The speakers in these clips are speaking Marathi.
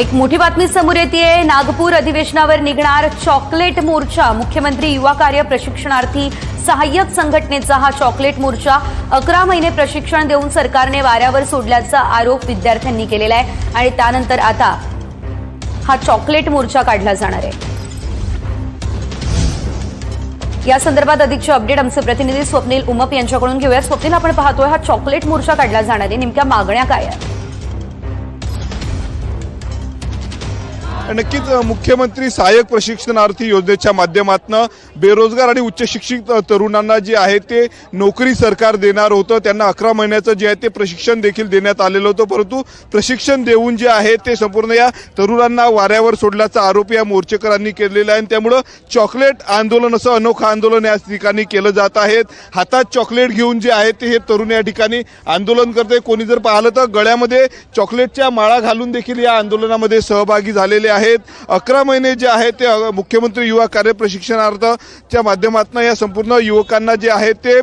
एक मोठी बातमी समोर येते नागपूर अधिवेशनावर निघणार चॉकलेट मोर्चा. मुख्यमंत्री युवा कार्य प्रशिक्षणार्थी सहाय्यक संघटनेचा हा चॉकलेट मोर्चा. अकरा महिने प्रशिक्षण देऊन सरकारने वाऱ्यावर सोडल्याचा आरोप विद्यार्थ्यांनी केलेला आहे. आणि त्यानंतर आता हा चॉकलेट मोर्चा काढला जाणार आहे. या संदर्भात अधिकचे अपडेट आमचे प्रतिनिधी स्वप्नील उमप यांच्याकडून घेऊया. स्वप्नील आपण पाहतोय हा चॉकलेट मोर्चा काढला जाणार आहे. नेमक्या मागण्या काय आहेत? नक्कीच मुख्यमंत्री सहाय्यक प्रशिक्षणार्थी योजनेच्या माध्यमातून बेरोजगार आणि उच्च शिक्षित तरुणांना जे आहे ते नोकरी सरकार देणार होतं. त्यांना अकरा महिन्याचं जे आहे ते प्रशिक्षण देखील देण्यात आलेलं होतं. परंतु प्रशिक्षण देऊन जे आहे ते संपूर्ण या तरुणांना वाऱ्यावर सोडल्याचा आरोप या मोर्चेकरांनी केलेला आहे. आणि त्यामुळं चॉकलेट आंदोलन असं अनोखं आंदोलन या ठिकाणी केलं जात आहे. हातात चॉकलेट घेऊन जे आहे ते हे तरुण या ठिकाणी आंदोलन करते कोणी जर पाहिलं तर गळ्यामध्ये चॉकलेटच्या माळा घालून देखील या आंदोलनामध्ये सहभागी झालेले आहेत. आहेत. अकरा महिने जे आहे ते मुख्यमंत्री युवा कार्य प्रशिक्षणार्थच्या माध्यमातून या संपूर्ण युवकांना जे आहे ते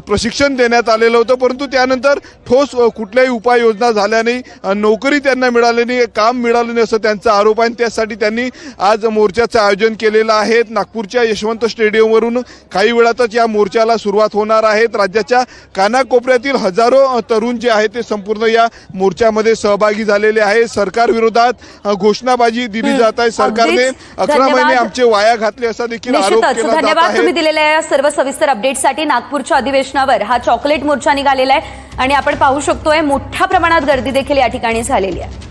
प्रशिक्षण देण्यात आलेलं होतं. परंतु त्यानंतर ठोस कुठल्याही उपाययोजना झाल्या नाही. नोकरी त्यांना मिळाली नाही काम मिळालं नाही असं त्यांचा आरोप आहे. आणि त्यासाठी त्यांनी आज मोर्चाचं आयोजन केलेलं आहे. नागपूरच्या यशवंत स्टेडियमवरून काही वेळातच या मोर्चाला सुरुवात होणार आहेत राज्याच्या कानाकोपऱ्यातील हजारो तरुण जे आहेत ते संपूर्ण या मोर्चामध्ये सहभागी झालेले आहे. सरकारविरोधात घोषणा घोषणाबाजी दिली जात आहे सरकारने. अकरा. महिने आमचे वाया घातले असा देखील आरोप निश्चितच. केला जात धन्यवाद आहे. तुम्ही दिलेल्या या सर्व सविस्तर अपडेटसाठी नागपूरच्या अधिवेशनावर हा चॉकलेट मोर्चा निघालेला आहे. आणि आपण पाहू शकतोय मोठ्या प्रमाणात गर्दी देखील या ठिकाणी झालेली आहे.